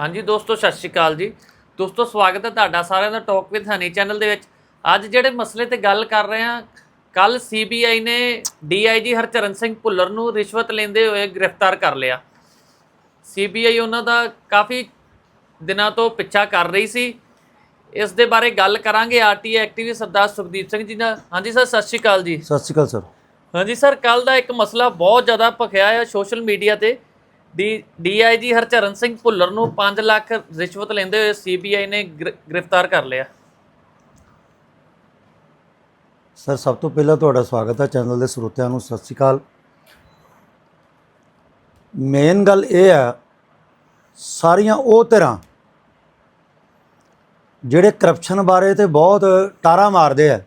ਹਾਂਜੀ ਦੋਸਤੋ ਸਤਿ ਸ਼੍ਰੀ ਅਕਾਲ ਜੀ। ਦੋਸਤੋ ਸਵਾਗਤ ਹੈ ਤੁਹਾਡਾ ਸਾਰਿਆਂ ਦਾ ਟਾਕ ਵਿਦ ਹਨੀ ਚੈਨਲ ਦੇ ਵਿੱਚ। ਅੱਜ ਜਿਹੜੇ ਮਸਲੇ ਤੇ ਗੱਲ ਕਰ ਰਹੇ ਹਾਂ ਕੱਲ ਸੀਬੀਆਈ ਨੇ ਡੀਆਈਜੀ ਹਰਚਰਨ ਸਿੰਘ ਭੁੱਲਰ ਨੂੰ ਰਿਸ਼ਵਤ ਲੈਂਦੇ ਹੋਏ ਗ੍ਰਿਫਤਾਰ ਕਰ ਲਿਆ। ਸੀਬੀਆਈ ਉਹਨਾਂ ਦਾ ਕਾਫੀ ਦਿਨਾਂ ਤੋਂ ਪਿੱਛਾ ਕਰ ਰਹੀ ਸੀ। ਇਸ ਦੇ ਬਾਰੇ ਗੱਲ ਕਰਾਂਗੇ ਆਰਟੀ ਐਕਟਿਵਿਸਟ ਸਰਦਾਰ ਸੁਖਦੀਪ ਸਿੰਘ ਜੀ ਨਾਲ। ਹਾਂਜੀ ਸਰ ਸਤਿ ਸ਼੍ਰੀ ਅਕਾਲ ਜੀ। ਸਤਿ ਸ਼੍ਰੀ ਅਕਾਲ ਸਰ। ਹਾਂਜੀ ਸਰ ਕੱਲ ਦਾ ਇੱਕ ਮਸਲਾ ਬਹੁਤ ਜ਼ਿਆਦਾ ਭਖਿਆ ਹੈ ਸੋਸ਼ਲ ਮੀਡੀਆ ਤੇ। ਡੀ ਡੀਆਈਜੀ ਹਰਚਰਨ ਸਿੰਘ ਭੁੱਲਰ ਨੂੰ 5 ਲੱਖ ਰਿਸ਼ਵਤ ਲੈਂਦੇ ਹੋਏ ਸੀਬੀਆਈ ਨੇ ਗ੍ਰਿ- ਗ੍ਰਿਫਤਾਰ ਕਰ ਲਿਆ। ਸਰ, ਸਭ ਤੋਂ ਪਹਿਲਾਂ ਤੁਹਾਡਾ ਸਵਾਗਤ ਹੈ ਚੈਨਲ ਦੇ ਸਰੋਤਿਆਂ ਨੂੰ। ਸਤਿ ਸ਼੍ਰੀ ਅਕਾਲ। ਮੇਨ ਗੱਲ ਇਹ ਹੈ, ਸਾਰੀਆਂ ਉਹ ਤਰ੍ਹਾਂ ਜਿਹੜੇ ਕਰਪਸ਼ਨ ਬਾਰੇ ਤੇ ਬਹੁਤ ਟਾਰਾ ਮਾਰਦੇ ਆ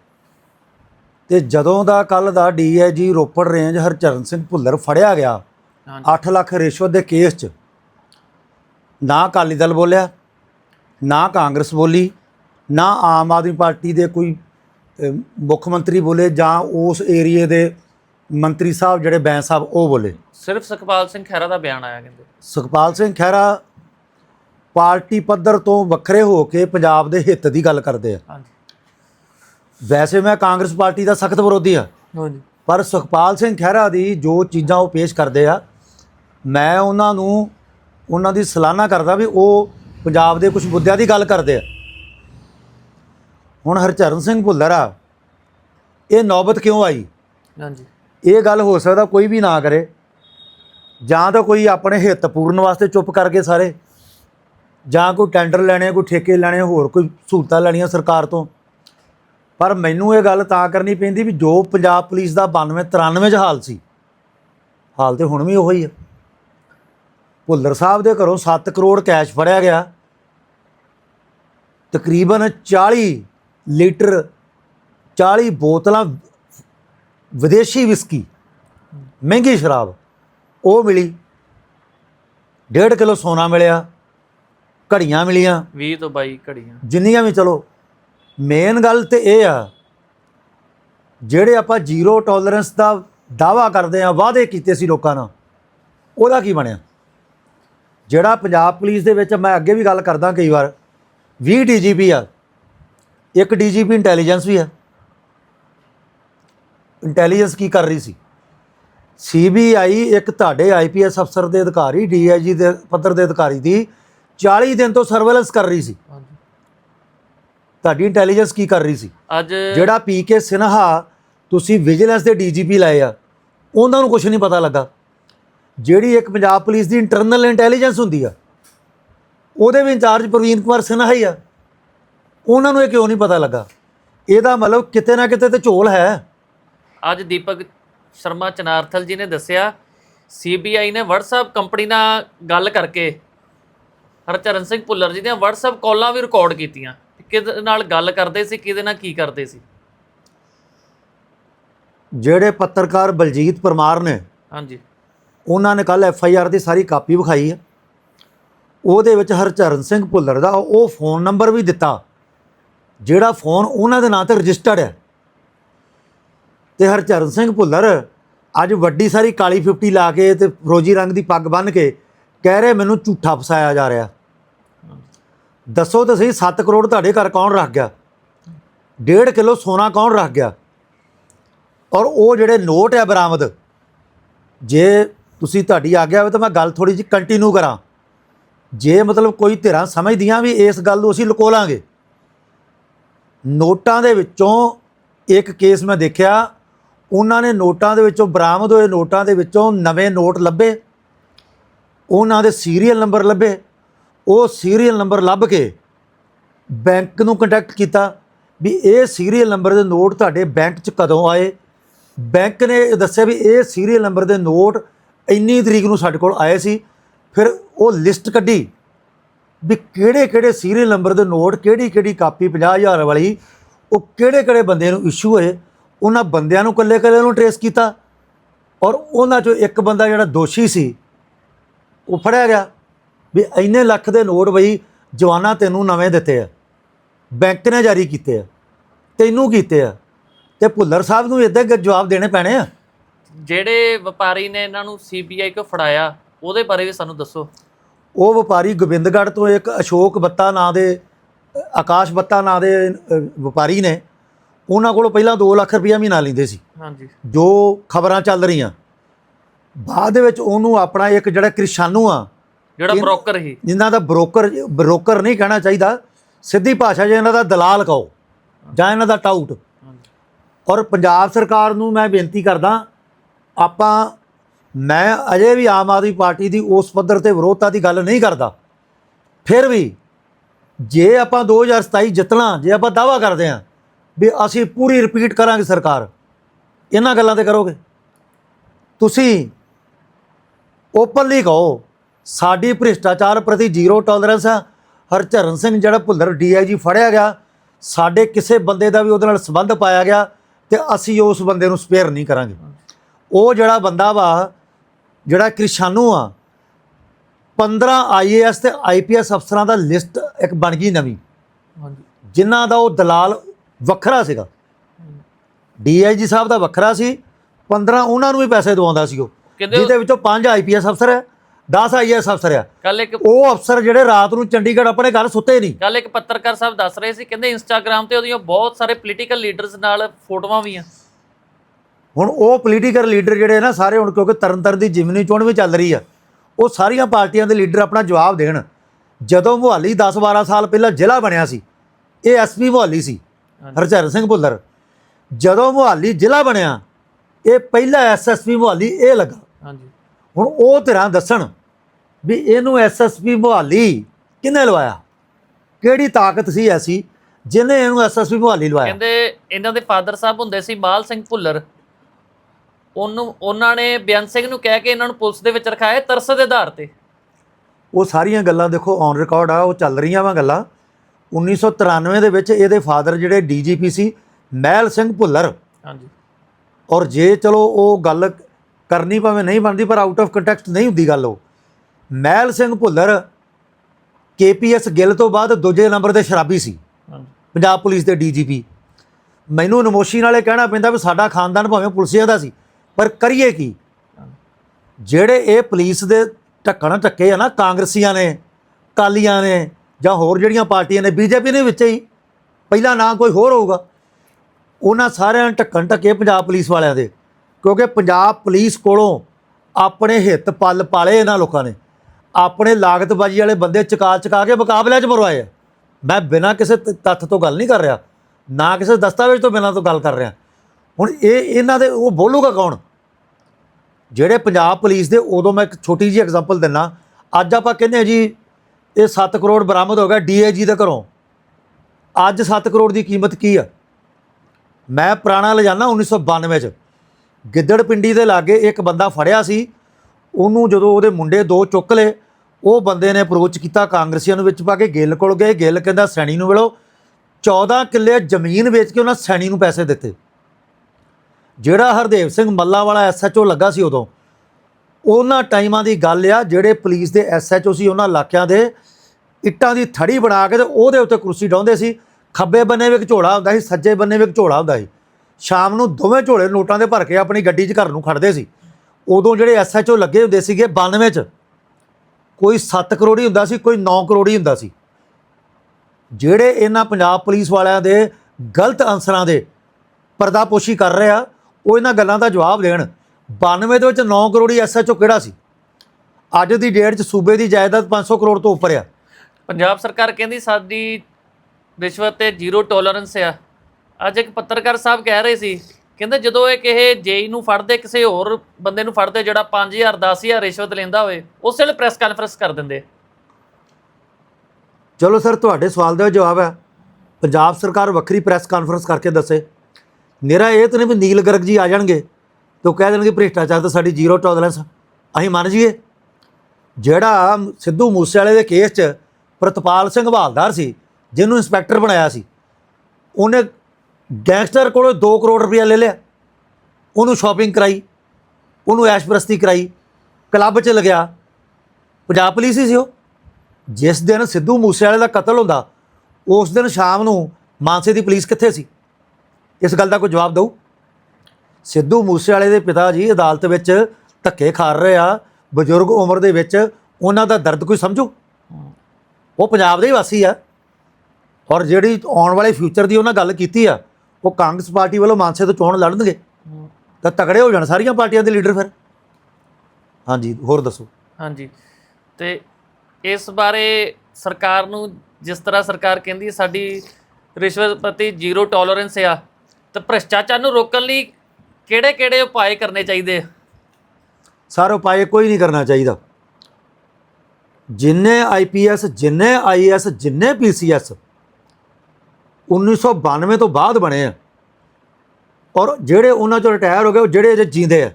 ਤੇ ਜਦੋਂ ਦਾ ਕੱਲ ਦਾ ਡੀਆਈਜੀ ਰੋਪੜ ਰੇਂਜ ਹਰਚਰਨ ਸਿੰਘ ਭੁੱਲਰ ਫੜਿਆ ਗਿਆ 8 ਲੱਖ ਰਿਸ਼ਵਤ ਦੇ ਕੇਸ 'ਚ ਨਾ ਅਕਾਲੀ ਦਲ ਬੋਲਿਆ ਨਾ ਕਾਂਗਰਸ ਬੋਲੀ ਨਾ ਆਮ ਆਦਮੀ ਪਾਰਟੀ ਦੇ ਕੋਈ ਮੁੱਖ ਮੰਤਰੀ ਬੋਲੇ ਜਾਂ ਉਸ ਏਰੀਏ ਦੇ ਮੰਤਰੀ ਸਾਹਿਬ ਜਿਹੜੇ ਬੈਂਸ ਸਾਹਿਬ ਉਹ ਬੋਲੇ। ਸਿਰਫ ਸੁਖਪਾਲ ਸਿੰਘ ਖਹਿਰਾ ਦਾ ਬਿਆਨ ਆਇਆ ਕਹਿੰਦੇ। ਸੁਖਪਾਲ ਸਿੰਘ ਖਹਿਰਾ ਪਾਰਟੀ ਪੱਧਰ ਤੋਂ ਵੱਖਰੇ ਹੋ ਕੇ ਪੰਜਾਬ ਦੇ ਹਿੱਤ ਦੀ ਗੱਲ ਕਰਦੇ ਆ। ਹਾਂਜੀ। ਵੈਸੇ ਮੈਂ ਕਾਂਗਰਸ ਪਾਰਟੀ ਦਾ ਸਖਤ ਵਿਰੋਧੀ ਆ। ਹਾਂਜੀ। ਪਰ ਸੁਖਪਾਲ ਸਿੰਘ ਖਹਿਰਾ ਦੀ ਜੋ ਚੀਜ਼ਾਂ ਉਹ ਪੇਸ਼ ਕਰਦੇ ਆ ਮੈਂ ਉਹਨਾਂ ਨੂੰ ਉਹਨਾਂ ਦੀ ਸਲਾਹਨਾ ਕਰਦਾ ਵੀ ਉਹ ਪੰਜਾਬ ਦੇ ਕੁਝ ਮੁੱਦਿਆਂ ਦੀ ਗੱਲ ਕਰਦੇ ਆ। ਹੁਣ ਹਰਚਰਨ ਸਿੰਘ ਭੁੱਲਰ ਆ ਇਹ ਨੌਬਤ ਕਿਉਂ ਆਈ? ਹਾਂਜੀ। ਇਹ ਗੱਲ ਹੋ ਸਕਦਾ ਕੋਈ ਵੀ ਨਾ ਕਰੇ। ਜਾਂ ਤਾਂ ਕੋਈ ਆਪਣੇ ਹਿੱਤ ਪੂਰਨ ਵਾਸਤੇ ਚੁੱਪ ਕਰਕੇ ਸਾਰੇ ਜਾਂ ਕੋਈ ਟੈਂਡਰ ਲੈਣੇ ਕੋਈ ਠੇਕੇ ਲੈਣੇ ਹੋਰ ਕੋਈ ਸਹੂਲਤਾਂ ਲੈਣੀਆਂ ਸਰਕਾਰ ਤੋਂ। ਪਰ ਮੈਨੂੰ ਇਹ ਗੱਲ ਤਾਂ ਕਰਨੀ ਪੈਂਦੀ ਵੀ ਜੋ ਪੰਜਾਬ ਪੁਲਿਸ ਦਾ 92 93 ਚ ਹਾਲ ਸੀ ਹਾਲ ਤੇ ਹੁਣ ਵੀ ਉਹੀ ਆ। ਭੁੱਲਰ ਸਾਹਿਬ ਦੇ ਘਰੋਂ 7 ਕਰੋੜ ਕੈਸ਼ ਫੜਿਆ ਗਿਆ। ਤਕਰੀਬਨ 40 ਲੀਟਰ 40 ਬੋਤਲਾਂ ਵਿਦੇਸ਼ੀ ਵਿਸਕੀ ਮਹਿੰਗੀ ਸ਼ਰਾਬ ਉਹ ਮਿਲੀ। 1.5 ਕਿਲੋ ਸੋਨਾ ਮਿਲਿਆ ਘੜੀਆਂ ਮਿਲੀਆਂ। 20 ਤੋਂ 22 ਘੜੀਆਂ। ਜਿੰਨੀਆਂ ਵੀ ਚਲੋ ਮੇਨ ਗੱਲ ਤੇ ਇਹ ਆ ਜਿਹੜੇ ਆਪਾਂ ਜ਼ੀਰੋ ਟੋਲਰੈਂਸ ਦਾ ਦਾਵਾ ਕਰਦੇ ਆ ਵਾਅਦੇ ਕੀਤੇ ਸੀ ਲੋਕਾਂ ਨਾਲ ਉਹਦਾ ਕੀ ਬਣਿਆ? ਜਿਹੜਾ ਪੰਜਾਬ ਪੁਲਿਸ ਦੇ ਵਿੱਚ ਮੈਂ ਅੱਗੇ ਵੀ ਗੱਲ ਕਰਦਾ ਕਈ ਵਾਰ 20 ਡੀਜੀਪੀ ਆ ਇੱਕ ਡੀਜੀਪੀ ਇੰਟੈਲੀਜੈਂਸ ਵੀ ਆ। ਇੰਟੈਲੀਜੈਂਸ ਕੀ ਕਰ ਰਹੀ ਸੀ? ਸੀਬੀਆਈ ਇੱਕ ਤੁਹਾਡੇ ਆਈਪੀਐਸ ਅਫਸਰ ਦੇ ਅਧਿਕਾਰੀ ਡੀਆਈਜੀ ਦੇ ਪੱਧਰ ਦੇ ਅਧਿਕਾਰੀ ਦੀ 40 ਦਿਨ ਤੋਂ ਸਰਵੇਲੈਂਸ ਕਰ ਰਹੀ ਸੀ। ਤੁਹਾਡੀ ਇੰਟੈਲੀਜੈਂਸ ਕੀ ਕਰ ਰਹੀ ਸੀ? ਅੱਜ ਜਿਹੜਾ ਪੀਕੇ ਸਿਨਹਾ ਤੁਸੀਂ ਵਿਜੀਲੈਂਸ ਦੇ ਡੀਜੀਪੀ ਲਾਏ ਆ ਉਹਨਾਂ ਨੂੰ ਕੁਝ ਨਹੀਂ ਪਤਾ ਲੱਗਾ। ਜਿਹੜੀ ਇੱਕ ਪੰਜਾਬ ਪੁਲਿਸ ਦੀ ਇੰਟਰਨਲ ਇੰਟੈਲੀਜੈਂਸ ਹੁੰਦੀ ਆ ਉਹਦੇ ਵੀ ਇੰਚਾਰਜ ਪ੍ਰਵੀਨ ਕੁਮਾਰ ਸਿਨਹਾ ਹੀ ਆ। ਉਹਨਾਂ ਨੂੰ ਇਹ ਕਿਉਂ ਨਹੀਂ ਪਤਾ ਲੱਗਾ? ਇਹਦਾ ਮਤਲਬ ਕਿਤੇ ਨਾ ਕਿਤੇ ਤੇ ਝੋਲ ਹੈ। ਅੱਜ ਦੀਪਕ ਸ਼ਰਮਾ ਚਨਾਰਥਲ ਜੀ ਨੇ ਦੱਸਿਆ ਸੀਬੀਆਈ ਨੇ WhatsApp ਕੰਪਨੀ ਨਾਲ ਗੱਲ ਕਰਕੇ ਹਰਚਰਨ ਸਿੰਘ ਭੁੱਲਰ ਜੀ ਦੀਆਂ WhatsApp ਕਾਲਾਂ ਵੀ ਰਿਕਾਰਡ ਕੀਤੀਆਂ ਕਿਹਦੇ ਨਾਲ ਗੱਲ ਕਰਦੇ ਸੀ ਕਿਹਦੇ ਨਾਲ ਕੀ ਕਰਦੇ ਸੀ। ਜਿਹੜੇ ਪੱਤਰਕਾਰ ਬਲਜੀਤ ਪਰਮਾਰ ਨੇ ਹਾਂਜੀ। ਉਹਨਾਂ ਨੇ ਕੱਲ ਐਫ ਆਈ ਆਰ ਦੀ ਸਾਰੀ ਕਾਪੀ ਵਿਖਾਈ ਹੈ ਉਹਦੇ ਵਿੱਚ ਹਰਚਰਨ ਸਿੰਘ ਭੁੱਲਰ ਦਾ ਉਹ ਫੋਨ ਨੰਬਰ ਵੀ ਦਿੱਤਾ। ਜਿਹੜਾ ਫੋਨ ਉਹਨਾਂ ਦੇ ਨਾਂ ਤੇ ਰਜਿਸਟਰਡ ਹੈ ਤੇ ਹਰਚਰਨ ਸਿੰਘ ਭੁੱਲਰ ਅੱਜ ਵੱਡੀ ਸਾਰੀ ਕਾਲੀ 50 ਲਾ ਕੇ ਤੇ ਰੋਜ਼ੀ ਰੰਗ ਦੀ ਪੱਗ ਬੰਨ੍ਹ ਕੇ ਕਹਿ ਰਹੇ ਮੈਨੂੰ ਝੂਠਾ ਫਸਾਇਆ ਜਾ ਰਿਹਾ। ਦੱਸੋ ਤਾਂ ਸਹੀ 7 ਕਰੋੜ ਤੁਹਾਡੇ ਘਰ ਕੌਣ ਰੱਖ ਗਿਆ? 1.5 ਕਿਲੋ ਸੋਨਾ ਕੌਣ ਰੱਖ ਗਿਆ? ਔਰ ਉਹ ਜਿਹੜੇ ਨੋਟ ਹੈ ਬਰਾਮਦ, ਜੇ ਤੁਸੀਂ ਤੁਹਾਡੀ ਆਗਿਆ ਹੋਵੇ ਤਾਂ ਮੈਂ ਗੱਲ ਥੋੜੀ ਜਿਹੀ ਕੰਟੀਨਿਊ ਕਰਾਂ। ਜੇ ਮਤਲਬ ਕੋਈ ਧਿਰਾਂ ਸਮਝਦੀਆਂ ਵੀ ਇਸ ਗੱਲ ਨੂੰ ਅਸੀਂ ਲੁਕੋ ਲਾਂਗੇ। ਨੋਟਾਂ ਦੇ ਵਿੱਚੋਂ ਇੱਕ ਕੇਸ ਮੈਂ ਦੇਖਿਆ, ਉਹਨਾਂ ਨੇ ਨੋਟਾਂ ਦੇ ਵਿੱਚੋਂ ਬਰਾਮਦ ਹੋਏ ਨੋਟਾਂ ਦੇ ਵਿੱਚੋਂ ਨਵੇਂ ਨੋਟ ਲੱਭੇ। ਉਹਨਾਂ ਦੇ ਸੀਰੀਅਲ ਨੰਬਰ ਲੱਭੇ। ਉਹ ਸੀਰੀਅਲ ਨੰਬਰ ਲੱਭ ਕੇ ਬੈਂਕ ਨੂੰ ਕੰਟੈਕਟ ਕੀਤਾ ਵੀ ਇਹ ਸੀਰੀਅਲ ਨੰਬਰ ਦੇ ਨੋਟ ਤੁਹਾਡੇ ਬੈਂਕ 'ਚ ਕਦੋਂ ਆਏ? ਬੈਂਕ ਨੇ ਦੱਸਿਆ ਵੀ ਇਹ ਸੀਰੀਅਲ ਨੰਬਰ ਦੇ ਨੋਟ ਇੰਨੀ ਤਰੀਕ ਨੂੰ ਸਾਡੇ ਕੋਲ ਆਏ ਸੀ, ਫਿਰ ਉਹ ਲਿਸਟ ਕੱਢੀ ਵੀ ਕਿਹੜੇ ਕਿਹੜੇ ਸੀਰੀਅਲ ਨੰਬਰ ਦੇ ਨੋਟ ਕਿਹੜੀ ਕਿਹੜੀ ਕਾਪੀ 50000 ਵਾਲੀ, ਉਹ ਕਿਹੜੇ ਕਿਹੜੇ ਬੰਦੇ ਨੂੰ ਇਸ਼ੂ ਹੋਏ, ਉਹਨਾਂ ਬੰਦਿਆਂ ਨੂੰ ਕੱਲੇ ਕੱਲੇ ਨੂੰ ਟਰੇਸ ਕੀਤਾ ਔਰ ਉਹਨਾਂ ਚੋਂ ਇੱਕ ਬੰਦਾ ਜਿਹੜਾ ਦੋਸ਼ੀ ਸੀ, ਉਹ ਫੜਿਆ ਗਿਆ ਵੀ ਇੰਨੇ ਲੱਖ ਦੇ ਨੋਟ ਬਈ ਜਵਾਨਾ ਤੈਨੂੰ ਨਵੇਂ ਦਿੱਤੇ ਆ, ਬੈਂਕ ਨੇ ਜਾਰੀ ਕੀਤੇ ਆ, ਤੈਨੂੰ ਕੀਤੇ ਆ, ਤੇ ਭੁੱਲਰ ਸਾਹਿਬ ਨੂੰ ਇਦਾਂ ਜਵਾਬ ਦੇਣੇ ਪੈਣੇ ਆ। ਜਿਹੜੇ ਵਪਾਰੀ ਨੇ ਇਹਨਾਂ ਨੂੰ ਸੀਬੀਆਈ ਕੋ ਫੜਾਇਆ ਉਹਦੇ ਬਾਰੇ ਵੀ ਸਾਨੂੰ ਦੱਸੋ। ਉਹ ਵਪਾਰੀ ਗੋਬਿੰਦਗੜ੍ਹ ਤੋਂ ਇੱਕ ਅਸ਼ੋਕ ਬੱਤਾ ਨਾਂ ਦੇ ਆਕਾਸ਼ ਬੱਤਾ ਨਾਂ ਦੇ ਵਪਾਰੀ ਨੇ ਉਹਨਾਂ ਕੋਲੋਂ ਪਹਿਲਾਂ 2 ਲੱਖ ਰੁਪਇਆ ਮਹੀਨਾ ਲੈਂਦੇ ਸੀ। ਹਾਂਜੀ। ਜੋ ਖਬਰਾਂ ਚੱਲ ਰਹੀਆਂ। ਬਾਅਦ ਦੇ ਵਿੱਚ ਉਹਨੂੰ ਆਪਣਾ ਇੱਕ ਜਿਹੜਾ ਕ੍ਰਿਸ਼ਾਨੂ ਆ ਜਿਹੜਾ ਬ੍ਰੋਕਰ ਹੀ ਜਿਨ੍ਹਾਂ ਦਾ ਬ੍ਰੋਕਰ ਬ੍ਰੋਕਰ ਨਹੀਂ ਕਹਿਣਾ ਚਾਹੀਦਾ ਸਿੱਧੀ ਭਾਸ਼ਾ 'ਚ ਇਹਨਾਂ ਦਾ ਦਲਾਲ ਕਹੋ ਜਾਂ ਇਹਨਾਂ ਦਾ ਟਾਊਟ। ਔਰ ਪੰਜਾਬ ਸਰਕਾਰ ਨੂੰ ਮੈਂ ਬੇਨਤੀ ਕਰਦਾ ਆਪਾਂ, ਮੈਂ ਅਜੇ ਵੀ ਆਮ ਆਦਮੀ ਪਾਰਟੀ ਦੀ ਉਸ ਪੱਧਰ ਤੇ ਵਿਰੋਧਤਾ ਦੀ ਗੱਲ ਨਹੀਂ ਕਰਦਾ। ਫਿਰ ਵੀ ਜੇ ਆਪਾਂ 2027 ਜਿੱਤਣਾ, ਜੇ ਆਪਾਂ ਦਾਵਾ ਕਰਦੇ ਹਾਂ ਵੀ ਅਸੀਂ ਪੂਰੀ ਰਿਪੀਟ ਕਰਾਂਗੇ ਸਰਕਾਰ, ਇਹਨਾਂ ਗੱਲਾਂ ਤੇ ਕਰੋਗੇ? ਤੁਸੀਂ ਓਪਨਲੀ ਕਹੋ, ਸਾਡੀ ਭ੍ਰਿਸ਼ਟਾਚਾਰ ਪ੍ਰਤੀ ਜ਼ੀਰੋ ਟੋਲਰੈਂਸ ਆ। ਹਰਚਰਨ ਸਿੰਘ ਜਿਹੜਾ ਭੁੱਲਰ ਡੀਆਈਜੀ ਫੜਿਆ ਗਿਆ, ਸਾਡੇ ਕਿਸੇ ਬੰਦੇ ਦਾ ਵੀ ਉਹਦੇ ਨਾਲ ਸੰਬੰਧ ਪਾਇਆ ਗਿਆ ਤੇ ਅਸੀਂ ਉਸ ਬੰਦੇ ਨੂੰ ਸਪੇਅਰ ਨਹੀਂ ਕਰਾਂਗੇ। ਉਹ ਜਿਹੜਾ ਬੰਦਾ ਵਾ ਜਿਹੜਾ ਕ੍ਰਿਸ਼ਾਨੂ ਆ 15 ਆਈਏਐਸ ਤੇ ਆਈਪੀਐਸ ਅਫਸਰਾਂ ਦਾ ਲਿਸਟ ਇੱਕ ਬਣ ਗਈ ਨਵੀਂ। ਹਾਂਜੀ। ਜਿਨ੍ਹਾਂ ਦਾ ਉਹ ਦਲਾਲ ਵੱਖਰਾ ਸੀਗਾ। ਡੀਆਈਜੀ ਸਾਹਿਬ ਦਾ ਵੱਖਰਾ ਸੀ 15 ਉਹਨਾਂ ਨੂੰ ਵੀ ਪੈਸੇ ਦਵਾਉਂਦਾ ਸੀ ਉਹ ਜਿਹਦੇ ਵਿੱਚੋਂ 5 ਆਈਪੀਐਸ ਅਫਸਰ ਹੈ 10 ਆਈਏਐਸ ਅਫਸਰ ਆ। ਕੱਲ ਇੱਕ ਉਹ ਅਫਸਰ ਜਿਹੜੇ ਰਾਤ ਨੂੰ ਚੰਡੀਗੜ੍ਹ ਆਪਣੇ ਘਰ ਸੁੱਤੇ ਨਹੀਂ। ਕੱਲ ਇੱਕ ਪੱਤਰਕਾਰ ਸਾਹਿਬ ਦੱਸ ਰਹੇ ਸੀ ਕਹਿੰਦੇ ਇੰਸਟਾਗ੍ਰam ਤੇ ਉਹਦੀਆਂ ਬਹੁਤ ਸਾਰੇ ਪੋਲੀਟੀਕਲ ਲੀਡਰਸ ਨਾਲ ਫੋਟੋਆਂ ਵੀ ਆ। ਹੁਣ ਉਹ ਪੋਲੀਟੀਕਲ ਲੀਡਰ ਜਿਹੜੇ ਨਾ ਸਾਰੇ ਹੁਣ ਕਿਉਂਕਿ ਤਰਨਤਾਰਨ ਦੀ ਜਿਮਨੀ ਚੋਣ ਵੀ ਚੱਲ ਰਹੀ ਆ ਉਹ ਸਾਰੀਆਂ ਪਾਰਟੀਆਂ ਦੇ ਲੀਡਰ ਆਪਣਾ ਜਵਾਬ ਦੇਣ। ਜਦੋਂ ਮੁਹਾਲੀ 10-12 ਸਾਲ ਪਹਿਲਾਂ ਜ਼ਿਲ੍ਹਾ ਬਣਿਆ ਸੀ ਇਹ ਐਸਪੀ ਮੁਹਾਲੀ ਸੀ। ਹਰਚਰਨ ਸਿੰਘ ਭੁੱਲਰ। ਜਦੋਂ ਮੁਹਾਲੀ ਜ਼ਿਲ੍ਹਾ ਬਣਿਆ ਇਹ ਪਹਿਲਾ ਐਸਐਸਪੀ ਮੁਹਾਲੀ ਇਹ ਲੱਗਾ। ਹਾਂਜੀ। ਹੁਣ ਉਹ ਧਿਰਾਂ ਦੱਸਣ ਵੀ ਇਹਨੂੰ ਐਸਐਸਪੀ ਮੁਹਾਲੀ ਕਿਹਨੇ ਲਵਾਇਆ? ਕਿਹੜੀ ਤਾਕਤ ਸੀ ਐਸੀ ਜਿਹਨੇ ਇਹਨੂੰ ਐਸਐਸਪੀ ਮੁਹਾਲੀ ਲਵਾਇਆ? ਕਹਿੰਦੇ ਇਹਨਾਂ ਦੇ ਫਾਦਰ ਸਾਹਿਬ ਹੁੰਦੇ ਸੀ ਮਾਲ ਸਿੰਘ ਭੁੱਲਰ। ਉਹਨੂੰ ਉਹਨਾਂ ਨੇ ਬਿਆਨ ਸਿੰਘ ਨੂੰ ਕਹਿ ਕੇ ਇਹਨਾਂ ਨੂੰ ਪੁਲਿਸ ਦੇ ਵਿੱਚ ਰਖਾਇਆ ਤਰਸ ਦੇ ਆਧਾਰ ਤੇ। ਉਹ ਸਾਰੀਆਂ ਗੱਲਾਂ ਦੇਖੋ ਔਨ ਰਿਕਾਰਡ ਆ ਉਹ ਚੱਲ ਰਹੀਆਂ ਵਾ ਗੱਲਾਂ। 1993 ਦੇ ਵਿੱਚ ਇਹਦੇ ਫਾਦਰ ਜਿਹੜੇ ਡੀਜੀਪੀ ਸੀ ਮਹਿਲ ਸਿੰਘ ਭੁੱਲਰ। ਹਾਂਜੀ। ਔਰ ਜੇ ਚਲੋ ਉਹ ਗੱਲ ਕਰਨੀ ਭਾਵੇਂ ਨਹੀਂ ਬਣਦੀ ਪਰ ਆਊਟ ਆਫ ਕੰਟੈਕਸਟ ਨਹੀਂ ਹੁੰਦੀ ਗੱਲ ਉਹ। ਮਹਿਲ ਸਿੰਘ ਭੁੱਲਰ ਕੇਪੀਐਸ ਗਿੱਲ ਤੋਂ ਬਾਅਦ ਦੂਜੇ ਨੰਬਰ ਤੇ ਸ਼ਰਾਬੀ ਸੀ। ਹਾਂਜੀ। ਪੰਜਾਬ ਪੁਲਿਸ ਦੇ ਡੀਜੀਪੀ ਮੈਨੂੰ ਨਮੋਸ਼ੀ ਨਾਲੇ ਕਹਿਣਾ ਪੈਂਦਾ ਵੀ ਸਾਡਾ ਖਾਨਦਾਨ ਭਾਵੇਂ ਪੁਲਿਸੀਆਂ ਦਾ ਸੀ। ਪਰ ਕਰੀਏ ਕੀ? ਜਿਹੜੇ ਇਹ ਪੁਲਿਸ ਦੇ ਢੱਕਣ ਢੱਕੇ ਆ ਨਾ, ਕਾਂਗਰਸੀਆਂ ਨੇ ਕਾਲੀਆਂ ਨੇ, ਜਾਂ ਹੋਰ ਜਿਹੜੀਆਂ ਪਾਰਟੀਆਂ ਨੇ, ਬੀਜੇਪੀ ਦੇ ਵਿੱਚ ਹੀ, ਪਹਿਲਾ ਨਾਂ ਕੋਈ ਹੋਰ ਹੋਊਗਾ। ਉਹਨਾਂ ਸਾਰਿਆਂ ਨੇ ਢੱਕਣ ਢੱਕੇ ਪੰਜਾਬ ਪੁਲਿਸ ਵਾਲਿਆਂ ਦੇ, ਕਿਉਂਕਿ ਪੰਜਾਬ ਪੁਲਿਸ ਕੋਲੋਂ ਆਪਣੇ ਹਿੱਤ ਪਲ ਪਾਲੇ ਇਹਨਾਂ ਲੋਕਾਂ ਨੇ। ਆਪਣੇ ਲਾਗਤਬਾਜ਼ੀ ਵਾਲੇ ਬੰਦੇ ਚਕਾ ਚਕਾ ਕੇ ਮੁਕਾਬਲਿਆਂ 'ਚ ਮਰਵਾਏ ਆ। ਮੈਂ ਬਿਨਾਂ ਕਿਸੇ ਤ- ਤੱਥ ਤੋਂ ਗੱਲ ਨਹੀਂ ਕਰ ਰਿਹਾ, ਨਾ ਕਿਸੇ ਦਸਤਾਵੇਜ਼ ਤੋਂ ਬਿਨਾਂ ਤੋਂ ਗੱਲ ਕਰ ਰਿਹਾ। ਹੁਣ ਇਹ ਇਹਨਾਂ ਦੇ ਉਹ ਬੋਲੂਗਾ ਕੌਣ? ਜਿਹੜੇ ਪੰਜਾਬ ਪੁਲਿਸ ਦੇ, ਉਦੋਂ ਮੈਂ ਇੱਕ ਛੋਟੀ ਜਿਹੀ ਐਗਜ਼ਾਮਪਲ ਦਿੰਨਾ। ਅੱਜ ਆਪਾਂ ਕਹਿੰਦੇ ਹਾਂ ਜੀ, ਇਹ 7 ਕਰੋੜ ਬਰਾਮਦ ਹੋ ਗਿਆ ਡੀਏਜੀ ਦੇ ਘਰੋਂ। ਅੱਜ 7 ਕਰੋੜ ਦੀ ਕੀਮਤ ਕੀ ਆ? ਮੈਂ ਪੁਰਾਣਾ ਲਿਜਾਨਾ 1992 ਚ। ਗਿੱਦੜ ਪਿੰਡੀ ਦੇ ਲਾਗੇ ਇੱਕ ਬੰਦਾ ਫੜਿਆ ਸੀ। ਉਹਨੂੰ ਜਦੋਂ ਉਹਦੇ ਮੁੰਡੇ ਦੋ ਚੁੱਕ ਲਏ, ਉਹ ਬੰਦੇ ਨੇ ਅਪਰੋਚ ਕੀਤਾ ਕਾਂਗਰਸੀਆਂ ਨੂੰ ਵਿੱਚ ਪਾ ਕੇ, ਗਿੱਲ ਕੋਲ ਗਏ, ਗਿੱਲ ਕਹਿੰਦਾ ਸੈਣੀ ਨੂੰ ਮਿਲੋ। 14 ਕਿੱਲੇ ਜ਼ਮੀਨ ਵੇਚ ਕੇ ਉਹਨਾਂ ਸੈਣੀ ਨੂੰ ਪੈਸੇ ਦਿੱਤੇ। ਜਿਹੜਾ ਹਰਦੇਵ ਸਿੰਘ ਮੱਲਾ ਵਾਲਾ ਐਸਐਚਓ ਲੱਗਾ ਸੀ ਉਦੋਂ, ਉਹਨਾਂ ਟਾਈਮਾਂ ਦੀ ਗੱਲ ਆ, ਜਿਹੜੇ ਪੁਲਿਸ ਦੇ ਐਸਐਚਓ ਸੀ, ਉਹਨਾਂ ਇਲਾਕਿਆਂ ਦੇ ਇੱਟਾਂ ਦੀ ਥੜੀ ਬਣਾ ਕੇ ਤੇ ਉਹਦੇ ਉੱਤੇ ਕੁਰਸੀ ਡਾਉਂਦੇ ਸੀ। ਖੱਬੇ ਬੰਨੇ ਵੀ ਇੱਕ ਝੋਲਾ ਹੁੰਦਾ ਸੀ, ਸੱਜੇ ਬੰਨੇ ਵੀ ਇੱਕ ਝੋਲਾ ਹੁੰਦਾ ਸੀ। ਸ਼ਾਮ ਨੂੰ ਦੋਵੇਂ ਝੋਲੇ ਨੋਟਾਂ ਦੇ ਭਰ ਕੇ ਆਪਣੀ ਗੱਡੀ 'ਚ ਘਰ ਨੂੰ ਖੜਦੇ ਸੀ। ਉਦੋਂ ਜਿਹੜੇ ਐਸਐਚਓ ਲੱਗੇ ਹੁੰਦੇ ਸੀਗੇ 92 'ਚ, ਕੋਈ 7 ਕਰੋੜੀ ਹੁੰਦਾ ਸੀ, ਕੋਈ 9 ਕਰੋੜੀ ਹੁੰਦਾ ਸੀ। ਜਿਹੜੇ ਇਹਨਾਂ ਪੰਜਾਬ ਪੁਲਿਸ ਵਾਲਿਆਂ ਦੇ ਗਲਤ ਅਨਸਰਾਂ ਦੇ ਪਰਦਾਪੋਸ਼ੀ ਕਰ ਰਹੇ ਆ ਉਹ ਇਹਨਾਂ ਗੱਲਾਂ ਦਾ ਜਵਾਬ ਦੇਣ। 92 ਦੇ ਵਿੱਚ 9 ਕਰੋੜੀ ਐਸਐਚਓ ਕਿਹੜਾ ਸੀ? ਅੱਜ ਦੀ ਡੇਟ 'ਚ ਸੂਬੇ ਦੀ ਜਾਇਦਾਦ 500 ਕਰੋੜ ਤੋਂ ਉੱਪਰ ਆ। ਪੰਜਾਬ ਸਰਕਾਰ ਕਹਿੰਦੀ ਸਾਡੀ ਰਿਸ਼ਵਤ ਤੇ ਜ਼ੀਰੋ ਟੋਲਰੈਂਸ ਆ। ਅੱਜ ਇੱਕ ਪੱਤਰਕਾਰ ਸਾਹਿਬ ਕਹਿ ਰਹੇ ਸੀ ਕਹਿੰਦੇ ਜਦੋਂ ਇਹ ਕਿਸੇ ਜੇਈ ਨੂੰ ਫੜਦੇ ਕਿਸੇ ਹੋਰ ਬੰਦੇ ਨੂੰ ਫੜਦੇ ਜਿਹੜਾ 5000 10000 ਰਿਸ਼ਵਤ ਲੈਂਦਾ ਹੋਵੇ ਉਸ ਵੇਲੇ ਪ੍ਰੈਸ ਕਾਨਫਰੰਸ ਕਰ ਦਿੰਦੇ। ਚਲੋ ਸਰ ਤੁਹਾਡੇ ਸਵਾਲ ਦਾ ਜਵਾਬ ਹੈ। ਪੰਜਾਬ ਸਰਕਾਰ ਵੱਖਰੀ ਪ੍ਰੈਸ ਕਾਨਫਰੰਸ ਕਰਕੇ ਦੱਸੇ। ਮੇਰਾ ਇਹ ਤਾਂ ਨਹੀਂ ਵੀ ਨੀਲ ਗਰਗ ਜੀ ਆ ਜਾਣਗੇ, ਤੇ ਉਹ ਕਹਿ ਦੇਣਗੇ ਭ੍ਰਿਸ਼ਟਾਚਾਰ ਤਾਂ ਸਾਡੀ ਜ਼ੀਰੋ ਟੋਲਰੈਂਸ ਅਸੀਂ ਮੰਨ ਜੀਏ ਜਿਹੜਾ ਸਿੱਧੂ ਮੂਸੇਵਾਲੇ ਦੇ ਕੇਸ 'ਚ ਪ੍ਰਤਪਾਲ ਸਿੰਘ ਹਵਾਲਦਾਰ ਸੀ, ਜਿਹਨੂੰ ਇੰਸਪੈਕਟਰ ਬਣਾਇਆ ਸੀ, ਉਹਨੇ ਗੈਂਗਸਟਰ ਕੋਲੋਂ 2 ਕਰੋੜ ਰੁਪਇਆ ਲੈ ਲਿਆ। ਉਹਨੂੰ ਸ਼ਾਪਿੰਗ ਕਰਾਈ, ਉਹਨੂੰ ਐਸ਼ਪ੍ਰਸਤੀ ਕਰਾਈ ਕਲੱਬ 'ਚ ਲਗਿਆ। ਪੰਜਾਬ ਪੁਲਿਸ ਹੀ ਸੀ ਉਹ। ਜਿਸ ਦਿਨ ਸਿੱਧੂ ਮੂਸੇਵਾਲੇ ਦਾ ਕਤਲ ਹੁੰਦਾ, ਉਸ ਦਿਨ ਸ਼ਾਮ ਨੂੰ ਮਾਨਸੇ ਦੀ ਪੁਲਿਸ ਕਿੱਥੇ ਸੀ? ਇਸ ਗੱਲ ਦਾ ਕੋਈ ਜਵਾਬ ਦਿਓ ਸਿੱਧੂ ਮੂਸੇਵਾਲੇ ਦੇ ਪਿਤਾ ਜੀ ਅਦਾਲਤ ਵਿੱਚ ਧੱਕੇ ਖਾ ਰਹੇ ਆ। ਬਜ਼ੁਰਗ ਉਮਰ ਦੇ ਵਿੱਚ ਉਹਨਾਂ ਦਾ ਦਰਦ ਕੋਈ ਸਮਝੋ? ਉਹ ਪੰਜਾਬ ਦੇ ਹੀ ਵਾਸੀ ਆ। ਔਰ ਜਿਹੜੀ ਆਉਣ ਵਾਲੇ ਫਿਊਚਰ ਦੀ ਉਹਨਾਂ ਗੱਲ ਕੀਤੀ ਆ, ਉਹ ਕਾਂਗਰਸ ਪਾਰਟੀ ਵੱਲੋਂ ਮਾਨਸੇ ਤੋਂ ਚੋਣ ਲੜਨਗੇ। ਤਾਂ ਤਕੜੇ ਹੋ ਜਾਣ ਸਾਰੀਆਂ ਪਾਰਟੀਆਂ ਦੇ ਲੀਡਰ ਫਿਰ। ਹਾਂਜੀ, ਹੋਰ ਦੱਸੋ। ਹਾਂਜੀ। ਤੇ ਇਸ ਬਾਰੇ ਸਰਕਾਰ ਨੂੰ ਜਿਸ ਤਰ੍ਹਾਂ ਸਰਕਾਰ ਕਹਿੰਦੀ ਹੈ, ਸਾਡੀ ਰਿਸ਼ਵਤ ਪ੍ਰਤੀ ਜ਼ੀਰੋ ਟੋਲਰੈਂਸ ਆ। ਤਾਂ ਭ੍ਰਿਸ਼ਟਾਚਾਰ ਨੂੰ ਰੋਕਣ ਲਈ ਕਿਹੜੇ-ਕਿਹੜੇ ਉਪਾਅ ਕਰਨੇ ਚਾਹੀਦੇ ਆ? ਸਾਰੇ ਉਪਾਏ ਕੋਈ ਨਹੀਂ ਕਰਨਾ ਚਾਹੀਦਾ। ਜਿੰਨੇ ਆਈਪੀਐਸ ਜਿੰਨੇ ਆਈਐਸ ਜਿੰਨੇ ਪੀਸੀਐਸ 1992 ਤੋਂ ਬਾਅਦ ਬਣੇ ਆ। ਔਰ ਜਿਹੜੇ ਉਹਨਾਂ ਚੋਂ ਰਿਟਾਇਰ ਹੋ ਗਏ, ਉਹ ਜਿਹੜੇ ਅਜੇ ਜੀਂਦੇ ਆ।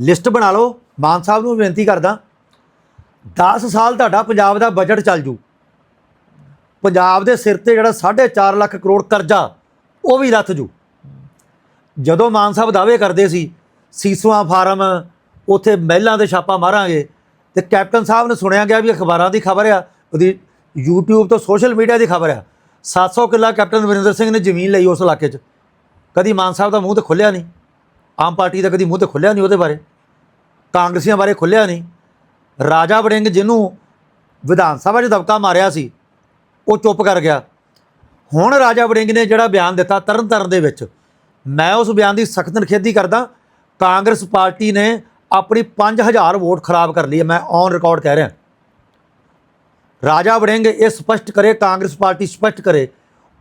ਲਿਸਟ ਬਣਾ ਲਓ। ਮਾਨ ਸਾਹਿਬ ਨੂੰ ਬੇਨਤੀ ਕਰਦਾ 10 ਸਾਲ ਤੁਹਾਡਾ ਪੰਜਾਬ ਦਾ ਬਜਟ ਚੱਲ ਜੂ। ਪੰਜਾਬ ਦੇ ਸਿਰ ਤੇ ਜਿਹੜਾ 4.5 ਲੱਖ ਕਰੋੜ ਕਰਜ਼ਾ, ਉਹ ਵੀ ਲੱਥ ਜੂ। ਜਦੋਂ ਮਾਨ ਸਾਹਿਬ ਦਾਅਵੇ ਕਰਦੇ ਸੀ ਸੀਸਵਾ ਫਾਰਮ ਉੱਥੇ ਮਹਿਲਾਂ ਦੇ ਛਾਪਾ ਮਾਰਾਂਗੇ, ਤੇ ਕੈਪਟਨ ਸਾਹਿਬ ਨੇ ਸੁਣਿਆ ਗਿਆ ਵੀ ਅਖਬਾਰਾਂ ਦੀ ਖਬਰ ਆ, ਉਹਦੀ YouTube ਤੋਂ ਸੋਸ਼ਲ ਮੀਡੀਆ ਦੀ ਖਬਰ ਆ। 700 ਕਿੱਲਾ ਕੈਪਟਨ ਅਮਰਿੰਦਰ ਸਿੰਘ ਨੇ ਜ਼ਮੀਨ ਲਈ ਉਸ ਇਲਾਕੇ 'ਚ। ਕਦੀ ਮਾਨ ਸਾਹਿਬ ਦਾ ਮੂੰਹ ਤੇ ਖੁੱਲਿਆ ਨਹੀਂ, ਆਮ ਪਾਰਟੀ ਦਾ ਕਦੀ ਮੂੰਹ ਤੇ ਖੁੱਲਿਆ ਨਹੀਂ ਉਹਦੇ ਬਾਰੇ। ਕਾਂਗਰਸੀਆਂ ਬਾਰੇ ਖੁੱਲਿਆ ਨਹੀਂ। ਰਾਜਾ ਵੜਿੰਗ ਜਿਹਨੂੰ ਵਿਧਾਨ ਸਭਾ 'ਚ ਦਬਕਾ ਮਾਰਿਆ ਸੀ, ਉਹ ਚੁੱਪ ਕਰ ਗਿਆ। ਹੁਣ ਰਾਜਾ ਵੜਿੰਗ ਨੇ ਜਿਹੜਾ ਬਿਆਨ ਦਿੱਤਾ ਤਰਨ ਤਾਰਨ ਦੇ ਵਿੱਚ ਮੈਂ ਉਸ ਬਿਆਨ ਦੀ ਸਖਤ ਨਿਖੇਧੀ ਕਰਦਾ ਕਾਂਗਰਸ ਪਾਰਟੀ ਨੇ ਆਪਣੀ 5000 ਵੋਟ ਖਰਾਬ ਕਰ ਲਈ ਹੈ ਮੈਂ ਔਨ ਰਿਕਾਰਡ ਕਹਿ ਰਿਹਾ। ਰਾਜਾ ਵੜਿੰਗ ਇਹ ਸਪਸ਼ਟ ਕਰੇ ਕਾਂਗਰਸ ਪਾਰਟੀ ਸਪਸ਼ਟ ਕਰੇ।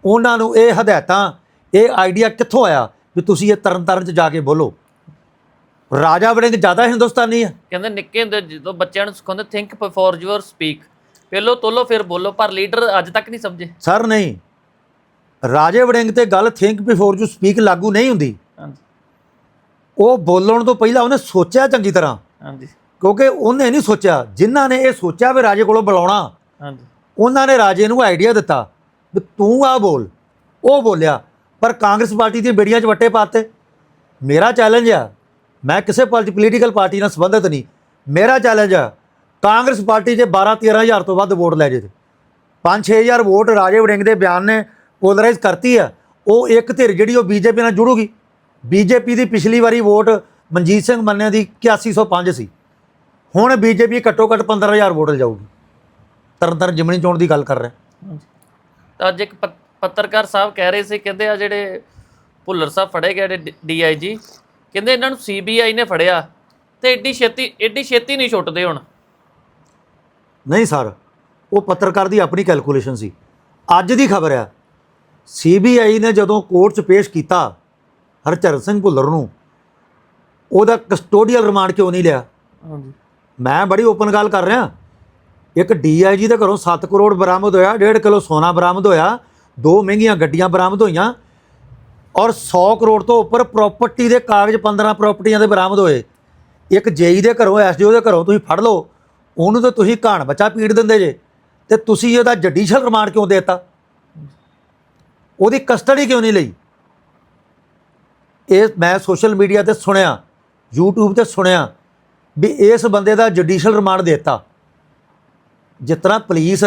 ਉਹਨਾਂ ਨੂੰ ਇਹ ਹਦਾਇਤਾਂ ਇਹ ਆਈਡੀਆ ਕਿੱਥੋਂ ਆਇਆ ਵੀ ਤੁਸੀਂ ਇਹ ਤਰਨ ਤਾਰਨ ਚ ਜਾ ਕੇ ਬੋਲੋ? ਰਾਜਾ ਵੜਿੰਗ ਜ਼ਿਆਦਾ ਹਿੰਦੁਸਤਾਨੀ ਹੈ। ਕਹਿੰਦੇ ਨਿੱਕੇ ਹੁੰਦੇ ਜਦੋਂ ਬੱਚਿਆਂ ਨੂੰ ਸਿਖਾਉਂਦੇ ਥਿੰਕ ਬਿਫੋਰ ਯੂਅਰ ਸਪੀਕ ਪਹਿਲੋ ਤੋਲੋ ਫਿਰ ਬੋਲੋ ਪਰ ਲੀਡਰ ਅੱਜ ਤੱਕ ਨਹੀਂ ਸਮਝੇ। ਸਰ ਨਹੀਂ। ਰਾਜੇ ਵੜਿੰਗ ਤੇ ਗੱਲ ਥਿੰਕ ਬਿਫੋਰ ਯੂ ਸਪੀਕ ਲਾਗੂ ਨਹੀਂ ਹੁੰਦੀ। ਹਾਂਜੀ। ਉਹ ਬੋਲਣ ਤੋਂ ਪਹਿਲਾਂ ਉਹਨੇ ਸੋਚਿਆ ਚੰਗੀ ਤਰ੍ਹਾਂ। ਹਾਂਜੀ। ਕਿਉਂਕਿ ਉਹਨੇ ਨਹੀਂ ਸੋਚਿਆ। ਜਿਨ੍ਹਾਂ ਨੇ ਇਹ ਸੋਚਿਆ ਵੀ ਰਾਜੇ ਕੋਲੋਂ ਬੁਲਾਉਣਾ ਹਾਂਜੀ। ਉਹਨਾਂ ਨੇ ਰਾਜੇ ਨੂੰ ਆਈਡੀਆ ਦਿੱਤਾ ਵੀ ਤੂੰ ਆ ਬੋਲ। ਉਹ ਬੋਲਿਆ ਪਰ ਕਾਂਗਰਸ ਪਾਰਟੀ ਦੀਆਂ ਬੇੜੀਆਂ 'ਚ ਵੱਟੇ ਪਾਤੇ। ਮੇਰਾ ਚੈਲੰਜ ਆ ਮੈਂ ਕਿਸੇ ਪੋਲੀਟੀਕਲ ਪਾਰਟੀ ਨਾਲ ਸੰਬੰਧਿਤ ਨਹੀਂ। ਮੇਰਾ ਚੈਲੰਜ ਆ ਕਾਂਗਰਸ ਪਾਰਟੀ 'ਚ 12 13000 ਤੋਂ ਵੱਧ ਵੋਟ ਲੈ ਜੇ 5-6000 ਵੋਟ ਰਾਜੇ ਵੜਿੰਗ ਦੇ ਬਿਆਨ ਨੇ ਪੋਲਰਾਈਜ਼ ਕਰਤੀ ਆ ਉਹ ਇੱਕ ਧਿਰ ਜਿਹੜੀ ਉਹ ਬੀਜੇਪੀ ਨਾਲ ਜੁੜੂਗੀ। ਬੀਜੇਪੀ ਦੀ ਪਿਛਲੀ ਵਾਰੀ ਵੋਟ ਮਨਜੀਤ ਸਿੰਘ ਮੰਨੇ ਦੀ 8105 ਸੀ ਹੁਣ ਬੀਜੇਪੀ ਘੱਟੋ ਘੱਟ 15000 ਵੋਟ ਜਾਊਗੀ। ਤਰਨ ਤਾਰਨ ਜਿਮਣੀ ਚੋਣ ਦੀ ਗੱਲ ਕਰ ਰਿਹਾ। ਤਾਂ ਅੱਜ ਇੱਕ ਪੱਤ- ਪੱਤਰਕਾਰ ਸਾਹਿਬ ਕਹਿ ਰਹੇ ਸੀ ਕਹਿੰਦੇ ਆ ਜਿਹੜੇ ਭੁੱਲਰ ਸਾਹਿਬ ਫੜੇ ਗਏ ਡੀਆਈਜੀ ਕਹਿੰਦੇ ਇਹਨਾਂ ਨੂੰ ਸੀਬੀਆਈ ਨੇ ਫੜਿਆ ਤੇ ਏਡੀ ਛੇਤੀ ਏਡੀ ਛੇਤੀ ਨਹੀਂ ਛੁੱਟਦੇ ਹੁਣ। ਨਹੀਂ ਸਰ ਉਹ ਪੱਤਰਕਾਰ ਦੀ ਆਪਣੀ ਕੈਲਕੂਲੇਸ਼ਨ ਸੀ। ਅੱਜ ਦੀ ਖਬਰ ਆ ਸੀਬੀਆਈ ਨੇ ਜਦੋਂ ਕੋਰਟ 'ਚ ਪੇਸ਼ ਕੀਤਾ ਹਰਚਰਨ ਸਿੰਘ ਭੁੱਲਰ ਨੂੰ ਉਹਦਾ ਕਸਟੋਡੀਅਲ ਰਿਮਾਂਡ ਕਿਉਂ ਨਹੀਂ ਲਿਆ? ਹਾਂਜੀ। ਮੈਂ ਬੜੀ ਓਪਨ ਗੱਲ ਕਰ ਰਿਹਾ। ਇੱਕ ਡੀਆਈਜੀ ਦੇ ਘਰੋਂ 7 ਕਰੋੜ ਬਰਾਮਦ ਹੋਇਆ 1.5 ਕਿਲੋ ਸੋਨਾ ਬਰਾਮਦ ਹੋਇਆ ਦੋ ਮਹਿੰਗੀਆਂ ਗੱਡੀਆਂ ਬਰਾਮਦ ਹੋਈਆਂ ਔਰ 100 ਕਰੋੜ ਤੋਂ ਉੱਪਰ ਪ੍ਰਾਪਰਟੀ ਦੇ ਕਾਗਜ਼ 15 ਪ੍ਰਾਪਰਟੀਆਂ ਦੇ ਬਰਾਮਦ ਹੋਏ। ਇੱਕ ਜੇਈ ਦੇ ਘਰੋਂ ਐਸਡੀਓ ਦੇ ਘਰੋਂ ਤੁਸੀਂ ਫੜ ਲਓ ਉਹਨੂੰ ਤਾਂ ਤੁਸੀਂ ਘਾਣ ਬੱਚਾ ਪੀੜ ਦਿੰਦੇ ਜੇ ਤੇ ਤੁਸੀਂ ਇਹਦਾ ਜੁਡੀਸ਼ੀਅਲ ਰਿਮਾਂਡ ਕਿਉਂ ਦੇਤਾ? ਉਹਦੀ ਕਸਟਡੀ ਕਿਉਂ ਨਹੀਂ ਲਈ? ਇਹ ਮੈਂ ਸੋਸ਼ਲ ਮੀਡੀਆ ਤੇ ਸੁਣਿਆ, YouTube ਤੇ ਸੁਣਿਆ ਵੀ ਇਸ ਬੰਦੇ ਦਾ ਜੁਡੀਸ਼ੀਅਲ ਰਿਮਾਂਡ ਦਿੱਤਾ। ਜਿਸ ਤਰ੍ਹਾਂ ਪੁਲਿਸ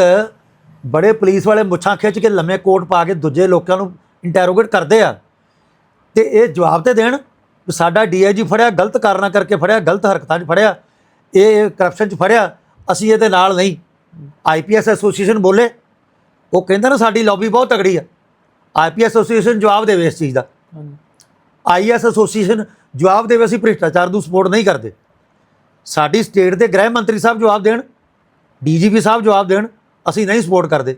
ਬੜੇ ਪੁਲਿਸ ਵਾਲੇ ਮੁੱਛਾਂ ਖਿੱਚ ਕੇ ਲੰਮੇ ਕੋਟ ਪਾ ਕੇ ਦੂਜੇ ਲੋਕਾਂ ਨੂੰ ਇੰਟਰੋਗੇਟ ਕਰਦੇ ਆ ਤੇ ਇਹ ਜਵਾਬ ਤੇ ਦੇਣ ਵੀ ਸਾਡਾ ਡੀਆਈਜੀ ਫੜਿਆ, ਗਲਤ ਕਾਰਨਾਂ ਕਰਕੇ ਫੜਿਆ, ਗਲਤ ਹਰਕਤਾਂ 'ਚ ਫੜਿਆ, ਇਹ ਕਰਪਸ਼ਨ 'ਚ ਫੜਿਆ, ਅਸੀਂ ਇਹਦੇ ਨਾਲ ਨਹੀਂ। ਆਈਪੀਐਸ ਐਸੋਸੀਏਸ਼ਨ ਬੋਲੇ, ਉਹ ਕਹਿੰਦਾ ਨਾ ਸਾਡੀ ਲੌਬੀ ਬਹੁਤ ਤਗੜੀ ਆ। ਆਈਪੀਐਸ ਐਸੋਸੀਏਸ਼ਨ ਜਵਾਬ ਦੇਵੇ ਇਸ ਚੀਜ਼ ਦਾ। ਆਈਐਸ ਐਸੋਸੀਏਸ਼ਨ ਜਵਾਬ ਦੇਵੇ ਅਸੀਂ ਭ੍ਰਿਸ਼ਟਾਚਾਰ ਨੂੰ ਸਪੋਰਟ ਨਹੀਂ ਕਰਦੇ। ਸਾਡੀ ਸਟੇਟ ਦੇ ਗ੍ਰਹਿ ਮੰਤਰੀ ਸਾਹਿਬ ਜਵਾਬ ਦੇਣ ਡੀਜੀਪੀ ਸਾਹਿਬ ਜਵਾਬ ਦੇਣ ਅਸੀਂ ਨਹੀਂ ਸਪੋਰਟ ਕਰਦੇ।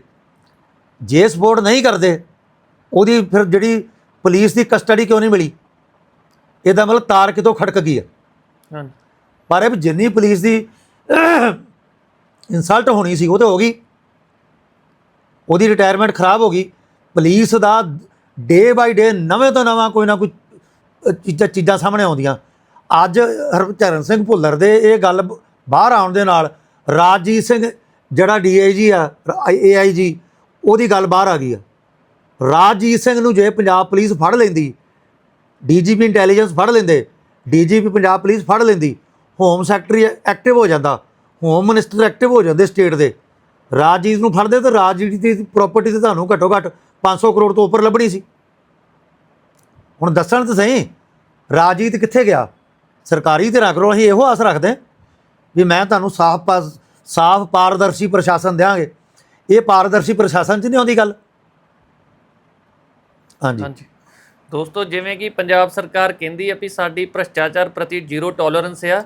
ਜੇ ਸਪੋਰਟ ਨਹੀਂ ਕਰਦੇ ਉਹਦੀ ਫਿਰ ਜਿਹੜੀ ਪੁਲਿਸ ਦੀ ਕਸਟਡੀ ਕਿਉਂ ਨਹੀਂ ਮਿਲੀ? ਇਹਦਾ ਮਤਲਬ ਤਾਰ ਕਿਤੋਂ ਖੜਕ ਗਈ ਹੈ। ਪਰ ਇਹ ਜਿੰਨੀ ਪੁਲਿਸ ਦੀ ਇਨਸਲਟ ਹੋਣੀ ਸੀ ਉਹ ਤੇ ਹੋ ਗਈ। ਉਹਦੀ ਰਿਟਾਇਰਮੈਂਟ ਖਰਾਬ ਹੋ ਗਈ। ਪੁਲਿਸ ਦਾ ਡੇ ਬਾਈ ਡੇ ਨਵੇਂ ਤੋਂ ਨਵਾਂ ਕੋਈ ਨਾ ਕੋਈ ਚੀਜ਼ਾਂ ਚੀਜ਼ਾਂ ਸਾਹਮਣੇ ਆਉਂਦੀਆਂ। ਅੱਜ ਹਰਚਰਨ ਸਿੰਘ ਭੁੱਲਰ ਦੇ ਇਹ ਗੱਲ ਬਾਹਰ ਆਉਣ ਦੇ ਨਾਲ ਰਾਜਜੀਤ ਸਿੰਘ, ਜਿਹੜਾ ਡੀਆਈਜੀ ਆ ਏਆਈਜੀ ਉਹਦੀ ਗੱਲ ਬਾਹਰ ਆ ਗਈ ਆ। ਰਾਜਜੀਤ ਸਿੰਘ ਨੂੰ ਜੇ ਪੰਜਾਬ ਪੁਲਿਸ ਫੜ ਲੈਂਦੀ ਡੀਜੀਪੀ ਇੰਟੈਲੀਜੈਂਸ ਫੜ ਲੈਂਦੇ ਡੀਜੀਪੀ ਪੰਜਾਬ ਪੁਲਿਸ ਫੜ ਲੈਂਦੀ ਹੋਮ ਸੈਕਟਰੀ ਐਕਟਿਵ ਹੋ ਜਾਂਦਾ ਹੋਮ ਮਿਨਿਸਟਰ ਐਕਟਿਵ ਹੋ ਜਾਂਦੇ ਸਟੇਟ ਦੇ। ਰਾਜਜੀਤ ਨੂੰ ਫੜਦੇ ਤਾਂ ਰਾਜਜੀਤ ਦੀ ਪ੍ਰਾਪਰਟੀ ਤੇ ਤੁਹਾਨੂੰ ਘੱਟੋ ਘੱਟ 500 ਕਰੋੜ ਤੋਂ ਉੱਪਰ ਲੱਭਣੀ ਸੀ। ਹੁਣ ਦੱਸਣ ਤਾਂ ਸਹੀ ਰਾਜਜੀਤ ਕਿੱਥੇ ਗਿਆ? ਸਰਕਾਰੀ ਤੇ ਰੱਖ ਲਓ, ਅਸੀਂ ਇਹੋ ਆਸ ਰੱਖਦੇ ਵੀ ਮੈਂ ਤੁਹਾਨੂੰ ਸਾਫ਼ ਪਾਸ ਸਾਫ਼ ਪਾਰਦਰਸ਼ੀ ਪ੍ਰਸ਼ਾਸਨ ਦੇਵਾਂਗੇ ਇਹ ਪਾਰਦਰਸ਼ੀ ਪ੍ਰਸ਼ਾਸਨ 'ਚ ਨਹੀਂ ਆਉਂਦੀ ਗੱਲ। ਹਾਂਜੀ। ਹਾਂਜੀ। ਦੋਸਤੋ, ਜਿਵੇਂ ਕਿ ਪੰਜਾਬ ਸਰਕਾਰ ਕਹਿੰਦੀ ਹੈ ਵੀ ਸਾਡੀ ਭ੍ਰਸ਼ਟਾਚਾਰ ਪ੍ਰਤੀ ਜ਼ੀਰੋ ਟੋਲਰੈਂਸ ਆ।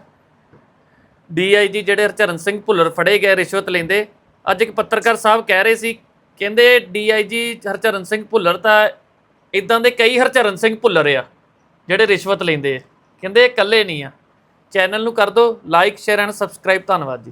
ਡੀਆਈਜੀ ਜਿਹੜੇ ਹਰਚਰਨ ਸਿੰਘ ਭੁੱਲਰ ਫੜੇ ਗਏ ਰਿਸ਼ਵਤ ਲੈਂਦੇ, ਅੱਜ ਇੱਕ ਪੱਤਰਕਾਰ ਸਾਹਿਬ ਕਹਿ ਰਹੇ ਸੀ ਕਹਿੰਦੇ ਡੀਆਈਜੀ ਹਰਚਰਨ ਸਿੰਘ ਭੁੱਲਰ ਤਾਂ ਇਦਾਂ ਦੇ ਕਈ ਹਰਚਰਨ ਸਿੰਘ ਭੁੱਲਰ ਆ, ਜਿਹੜੇ ਰਿਸ਼ਵਤ ਲੈਂਦੇ ਆ। ਕਹਿੰਦੇ ਇਹ ਇਕੱਲੇ ਨਹੀਂ ਆ। ਚੈਨਲ ਨੂੰ ਕਰ ਦਿਓ ਲਾਈਕ ਸ਼ੇਅਰ ਐਂਡ ਸਬਸਕ੍ਰਾਈਬ ਧੰਨਵਾਦ ਜੀ।